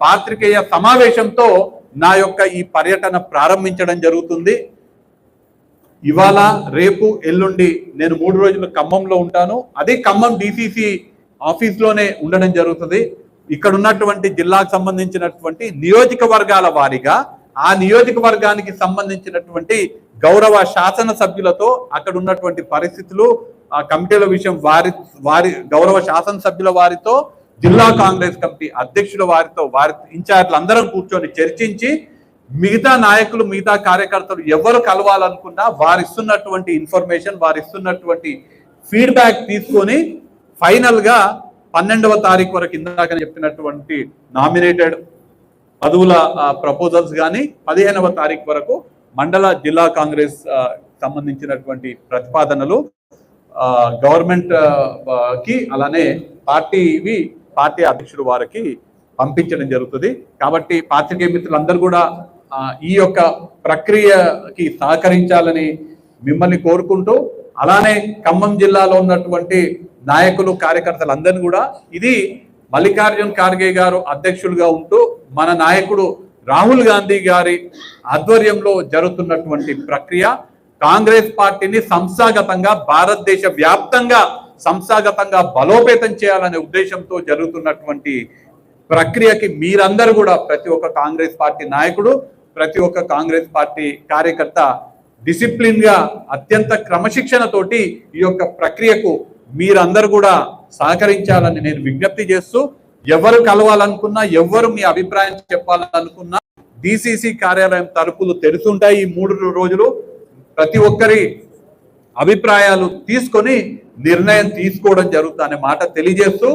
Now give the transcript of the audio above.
పాత్రికేయ సమావేశంతో నా యొక్క ఈ పర్యటన ప్రారంభించడం జరుగుతుంది. ఇవాళ రేపు ఎల్లుండి నేను మూడు రోజులు ఖమ్మంలో ఉంటాను. అదే ఖమ్మం డిసిసి ఆఫీస్లోనే ఉండడం జరుగుతుంది. ఇక్కడ ఉన్నటువంటి జిల్లాకు సంబంధించినటువంటి నియోజకవర్గాల వారీగా ఆ నియోజకవర్గానికి సంబంధించినటువంటి గౌరవ శాసన సభ్యులతో అక్కడ ఉన్నటువంటి పరిస్థితులు ఆ కమిటీల విషయం వారి వారి గౌరవ శాసన సభ్యుల వారితో జిల్లా కాంగ్రెస్ కమిటీ అధ్యక్షుల వారితో వారి ఇన్ఛార్జ్లు అందరం కూర్చొని చర్చించి మిగతా నాయకులు మిగతా కార్యకర్తలు ఎవరు కలవాలనుకున్నా వారు ఇస్తున్నటువంటి ఇన్ఫర్మేషన్ వారు ఇస్తున్నటువంటి ఫీడ్బ్యాక్ తీసుకొని ఫైనల్గా పన్నెండవ తారీఖు వరకు ఇందాక చెప్పినటువంటి నామినేటెడ్ పదవుల ప్రపోజల్స్ కానీ పదిహేనవ తారీఖు వరకు మండల జిల్లా కాంగ్రెస్ సంబంధించినటువంటి ప్రతిపాదనలు గవర్నమెంట్కి అలానే పార్టీవి పార్టీ అధ్యక్షుడు వారికి పంపించడం జరుగుతుంది. కాబట్టి పాత్రికేయ మిత్రులందరూ కూడా ఈ యొక్క ప్రక్రియకి సహకరించాలని మిమ్మల్ని కోరుకుంటూ అలానే ఖమ్మం జిల్లాలో ఉన్నటువంటి నాయకులు కార్యకర్తలు అందరినీ కూడా ఇది మల్లికార్జున్ ఖార్గే గారు అధ్యక్షులుగా ఉంటూ మన నాయకుడు రాహుల్ గాంధీ గారి ఆధ్వర్యంలో జరుగుతున్నటువంటి ప్రక్రియ కాంగ్రెస్ పార్టీని సంస్థాగతంగా భారతదేశ వ్యాప్తంగా సంస్థాగతంగా బలోపేతం చేయాలనే ఉద్దేశంతో జరుగుతున్నటువంటి ప్రక్రియకి మీరందరూ కూడా ప్రతి ఒక్క కాంగ్రెస్ పార్టీ నాయకుడు ప్రతి ఒక్క కాంగ్రెస్ పార్టీ కార్యకర్త డిసిప్లిన్గా అత్యంత క్రమశిక్షణతోటి ఈ యొక్క ప్రక్రియకు మీరందరూ కూడా సహకరించాలని నేను విజ్ఞప్తి చేస్తూ ఎవరు కలవాలనుకున్నా ఎవరు మీ అభిప్రాయం చెప్పాలనుకున్నా డిసిసి కార్యాలయం తలుపులు తెరుతుంటాయి ఈ మూడు రోజులు. ప్రతి ఒక్కరి అభిప్రాయాలు తీసుకొని నిర్ణయం తీసుకోవడం జరుగుతుంది అనే మాట తెలియజేస్తూ